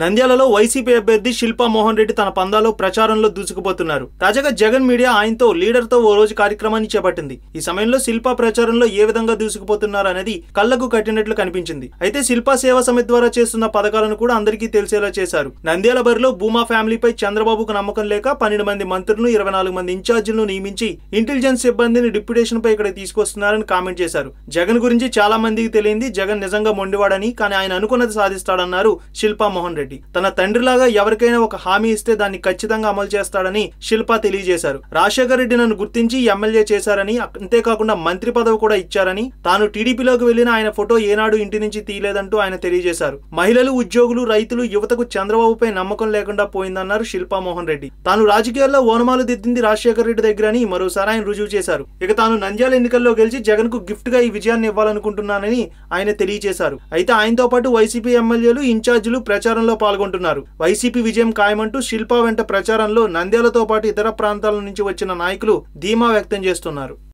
నంద్యాలలో వైసీపీ అభ్యర్థి శిల్పా మోహన్ రెడ్డి తన పందాలో ప్రచారంలో దూసుకుపోతున్నారు. తాజాగా జగన్ మీడియా ఆయనతో లీడర్తో ఓ రోజు కార్యక్రమాన్ని చేపట్టింది. ఈ సమయంలో శిల్పా ప్రచారంలో ఏ విధంగా దూసుకుపోతున్నారు అనేది కళ్ళకు కట్టినట్లు కనిపించింది. అయితే శిల్పా సేవా సమితి ద్వారా చేస్తున్న పథకాలను కూడా అందరికీ తెలిసేలా చేశారు. నంద్యాల బరిలో భూమా ఫ్యామిలీపై చంద్రబాబుకు నమ్మకం లేక పన్నెండు మంది మంత్రులను ఇరవై నాలుగు మంది ఇన్ఛార్జీలను నియమించి ఇంటెలిజెన్స్ సిబ్బందిని డిప్యుటేషన్ పై ఇక్కడ తీసుకొస్తున్నారని కామెంట్ చేశారు. జగన్ గురించి చాలా మందికి తెలియంది. జగన్ నిజంగా మొండివాడని కానీ ఆయన అనుకున్నది సాధిస్తాడన్నారు శిల్పా మోహన్ రెడ్డి. తన తండ్రిలాగా ఎవరికైనా ఒక హామీ ఇస్తే దాన్ని ఖచ్చితంగా అమలు చేస్తాడని శిల్పా తెలియజేశారు. రాజశేఖర రెడ్డి నన్ను గుర్తించి ఎమ్మెల్యే చేశారని అంతేకాకుండా మంత్రి పదవి కూడా ఇచ్చారని తాను టీడీపీలోకి వెళ్ళిన ఆయన ఫోటో ఏనాడు ఇంటి నుంచి తీయలేదంటూ ఆయన తెలియజేశారు. మహిళలు ఉద్యోగులు రైతులు యువతకు చంద్రబాబుపై నమ్మకం లేకుండా పోయిందన్నారు శిల్పా మోహన్ రెడ్డి. తాను రాజకీయాల్లో ఓనమాలు దిద్దింది రాజశేఖర రెడ్డి దగ్గర అని మరోసారి ఆయన రుజువు చేశారు. ఇక తాను నంద్యాల ఎన్నికల్లో గెలిచి జగన్కు గిఫ్ట్గా ఈ విజయాన్ని ఇవ్వాలనుకుంటున్నానని ఆయన తెలియజేశారు. అయితే ఆయనతో పాటు వైసీపీ ఎమ్మెల్యేలు ఇన్ఛార్జీలు ప్రచారంలో పాల్గొంటున్నారు. వైసీపీ విజయం ఖాయమంటూ శిల్పా వెంట ప్రచారంలో నంద్యాలతో పాటు ఇతర ప్రాంతాల నుంచి వచ్చిన నాయకులు ధీమా వ్యక్తం చేస్తున్నారు.